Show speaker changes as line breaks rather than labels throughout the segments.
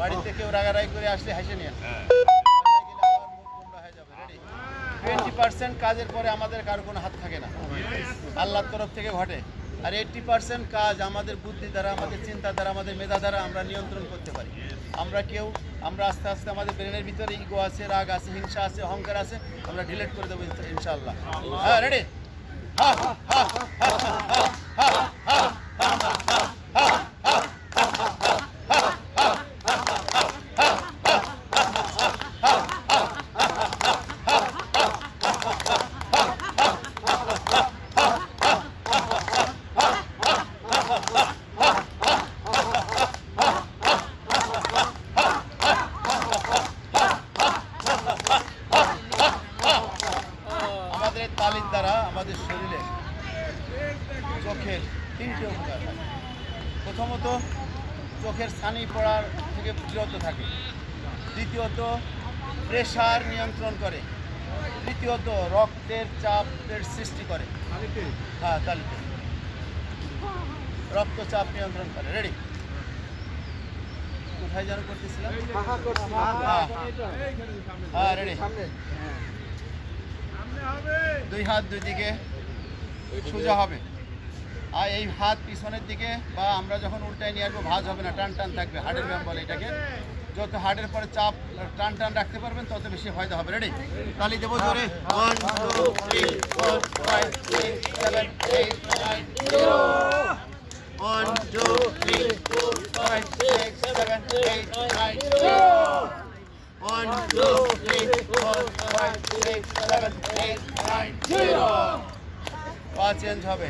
বাড়িতে কেউ রাগারাগি করে আসলে হাসে নিয়ে।
হ্যাঁ।
টোয়েন্টি পার্সেন্ট কাজের পরে আমাদের কারও কোনো হাত থাকে না। আল্লাহর তরফ থেকে ঘটে। আর এইটটি পার্সেন্ট কাজ আমাদের বুদ্ধি দ্বারা আমাদের চিন্তা দ্বারা আমাদের মেধা দ্বারা আমরা নিয়ন্ত্রণ করতে পারি। আমরা কেউ আমরা আস্তে আস্তে আমাদের ব্রেনের ভিতরে ইগো আছে রাগ আছে হিংসা আছে অহংকার আছে আমরা ডিলিট করে দেবো ইনশাল্লাহ হ্যাঁ রেডি হা হা হা হা হা হা হা আমাদের এই তালির দ্বারা আমাদের শরীরে চোখের তিনটে উপকার প্রথমত চোখের ছানি পড়ার থেকে বিরত থাকে। দ্বিতীয়ত প্রেশার নিয়ন্ত্রণ করে। তৃতীয়ত রক্তের চাপের সৃষ্টি করে। হ্যাঁ তালিতে। রক্তচাপ নিয়ন্ত্রণ করে। রেডি কোথায় যেন করতেছিলাম? হ্যাঁ হ্যাঁ রেডি দুই হাত দুই দিকে। সোজা হবে। আর এই হাত পিছনের দিকে বা আমরা যখন উল্টায় নিয়ে আসব, ভাঁজ হবে না, টান টান থাকবে, হার্টের ব্যায়াম বলে এটাকে। যত হার্টের পরে চাপ, টান টান রাখতে পারবেন, তত বেশি ফায়দা হবে। রেডি তালি দেবো জোরে। One two three four five six seven eight nine zero one seven eight one three seven পা চেঞ্জ হবে।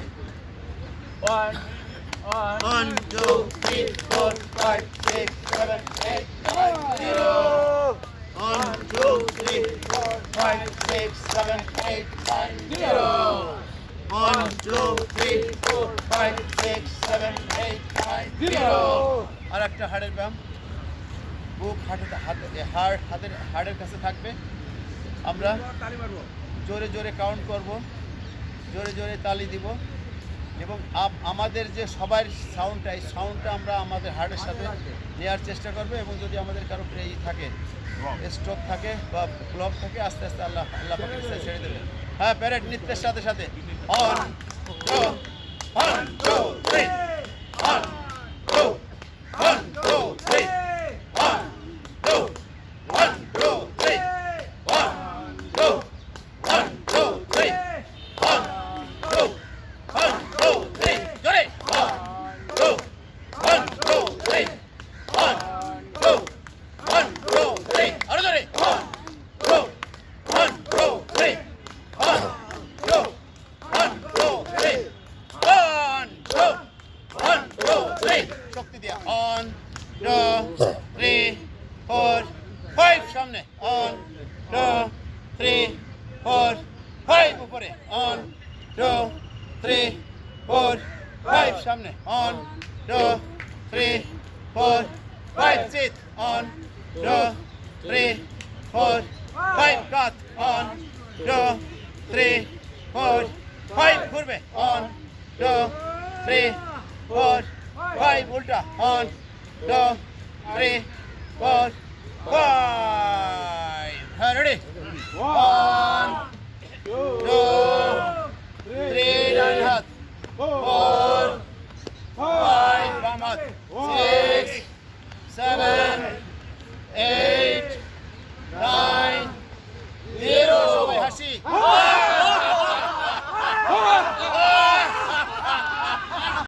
আর একটা হাড়ের ব্যায়াম। বুক হাটের হাতে হাড় হাতের হাড়ের কাছে থাকবে। আমরা জোরে জোরে কাউন্ট করব। জোরে জোরে তালি দিব। এবং আমাদের যে সবার সাউন্ডটা এই সাউন্ডটা আমরা আমাদের হার্টের সাথে নেওয়ার চেষ্টা করব এবং যদি আমাদের কারও প্রেই থাকে স্ট্রোক থাকে বা ব্লক থাকে, আস্তে আস্তে আল্লাহ আল্লাহ ছেড়ে দেবে হ্যাঁ প্যারেড নৃত্যের সাথে সাথে। On one two one two three one two one two three one two one two three one two one two three জোরে one two one two three one two one two three আরও জোরে one two one two three one two one two three one two one two three শক্তি দিয়া one two three four five সামনে। One two three four five উপরে। One two three four five সামনে। One two three four five sit one two three four five কাত one two three four five ঘুরবে। One two three four five উল্টা। One two three Four, five. Ready? One, two, three, down. Four.